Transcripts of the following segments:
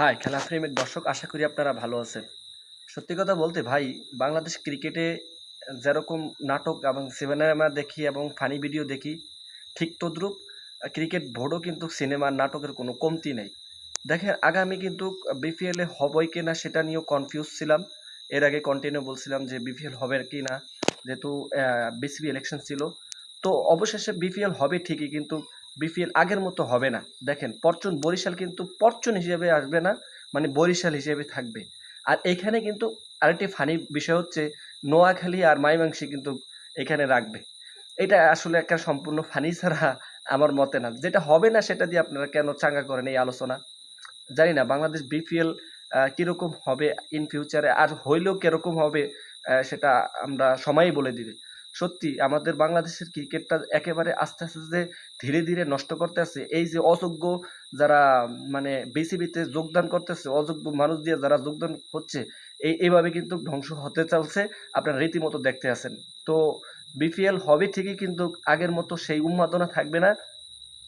High, খেলা প্রেমিক দর্শক, আশা করি আপনারা ভালো আছেন। সত্যি কথা বলতে ভাই, বাংলাদেশ ক্রিকেটে যেরকম নাটক এবং সিনেমা দেখি এবং ফানি ভিডিও দেখি, ঠিক তদ্রুপ ক্রিকেট বোর্ডও কিন্তু সিনেমার নাটকের কোনো কমতি নেই। দেখেন, আগামী কিন্তু বিপিএলে হবই কিনা সেটা নিয়েও কনফিউজ ছিলাম। এর আগে কন্টিনিউ বলছিলাম যে বিপিএল হবে কি না, যেহেতু বিসিবি ইলেকশন ছিল। তো অবশেষে বিপিএল হবে ঠিকই, কিন্তু বিপিএল আগের মতো হবে না। দেখেন, পরচুন বরিশাল কিন্তু পরচুন হিসেবে আসবে না মানে বরিশাল হিসেবে থাকবে। আর এখানে কিন্তু আরেকটি ফানি বিষয় হচ্ছে, নোয়াখালী আর মাইমাংসী কিন্তু এখানে রাখবে। এটা আসলে একটা সম্পূর্ণ ফানি ছাড়া আমার মতে না। যেটা হবে না সেটা দিয়ে আপনারা কেন চাঙ্গা করেন এই আলোচনা? জানি না, বাংলাদেশ বিপিএল কীরকম হবে ইন ফিউচারে আর হইলেও কীরকম হবে সেটা আমরা সময়ই বলে দিবে। সত্যি আমাদের বাংলাদেশের ক্রিকেটটা একেবারে আস্তে আস্তে যে ধীরে ধীরে নষ্ট করতেছে এই যে অযোগ্য যারা মানে বিসিবিতে যোগদান করতেছে, অযোগ্য মানুষ দিয়ে যারা যোগদান হচ্ছে, এই এইভাবে কিন্তু ধ্বংস হতে চলছে। আপনারা রীতিমতো দেখতে আছেন। তো বিপিএল হবে ঠিকই, কিন্তু আগের মতো সেই উন্মাদনা থাকবে না।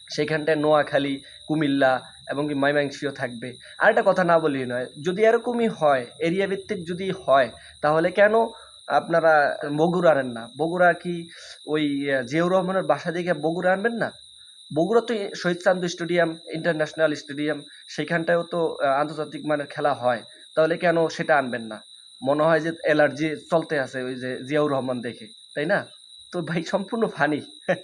সেখানটায় নোয়াখালী, কুমিল্লা এবং কি ময়মনসিংহ থাকবে। আর একটা কথা না বলি নয়, যদি এরকমই হয় এরিয়া ভিত্তিক যদি হয়, তাহলে কেন আপনারা বগুড়া আনেন না। বগুড়া কি ওই জিয়াউর রহমানের বাসা থেকে বগুড়া আনবেন না? বগুড়া তো Shahid Chandu stadium, international stadium, সেখানটায়ও তো আন্তর্জাতিক মানের খেলা হয়। তাহলে কেন সেটা আনবেন না? মনে হয় যে অ্যালার্জি চলতে আছে ওই যে জিয়াউর রহমান দেখে, তাই না? তো ভাই, সম্পূর্ণ ফানি